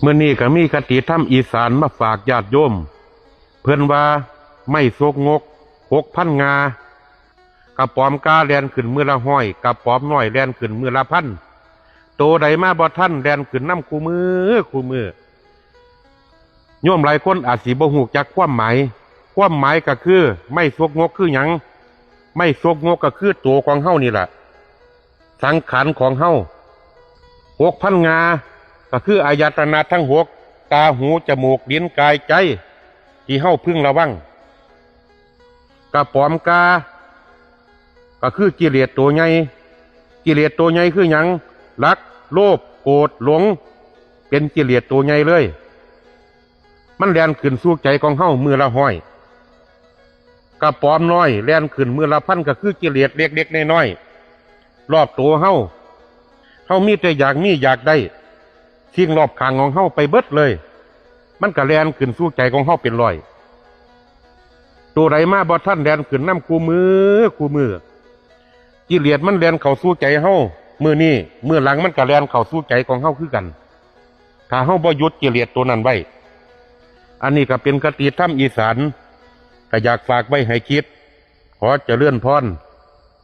เมื่อนี้ก็มีคติธรรมอีสานมาฝากญาติโยม เพื่อนว่าไม่โศกงกหกพันงากระป๋อมกาแลนขึ้นเมื่อละห้อยกระป๋อมน้อยแลนขึ้นเมื่อละพันโตใดมาบ่ท่านแลนขึ้นน้ำคูมือคูมือโยมหลายคนอาจสิบ่หูจักความหมาย ความหมายก็คือ ไม่โศกงกคือหยังไม่โศกงกก็คือตัวของเฮานี่แหละสังขารของเฮาหกพันงา ก็คืออายตนะทั้งหกตาหูจมูกลิ้นกายใจ ที่เฮาพึ่งระวังกระปอมกา ก็คือกิเลสตัวใหญ่กิเลสตัวใหญ่คือหยังรัก โลภโกรธหลง เป็นกิเลสตัวใหญ่เลย มันแลนขึ้นสู่ใจของเฮามือละห้อยกระปอมน้อยแลนขึ้นมือละพันก็คือกิเลสเล็กๆน้อยๆรอบตัวเฮาเฮามีแต่อยากมีอยากได้ ทิ้งรอบข้างของเฮาไปเบิดเลย มันก็แลนขึ้นสู่ใจของเฮาเป็นรอย ตัวไรมาบ่ท่านแลนขึ้นน้ำคูมือคูมือกิเลสมันแลนเข้าสู่ใจเฮามือนี้มือหลังมันก็แลนเข้าสู่ใจของเฮาคือกัน ถ้าเฮาบ่ยุดกิเลสตัวนั้นไว้ อันนี้ก็เป็นคติธรรมอีสานก็อยากฝากไว้ให้คิด ขอจะเจริญพร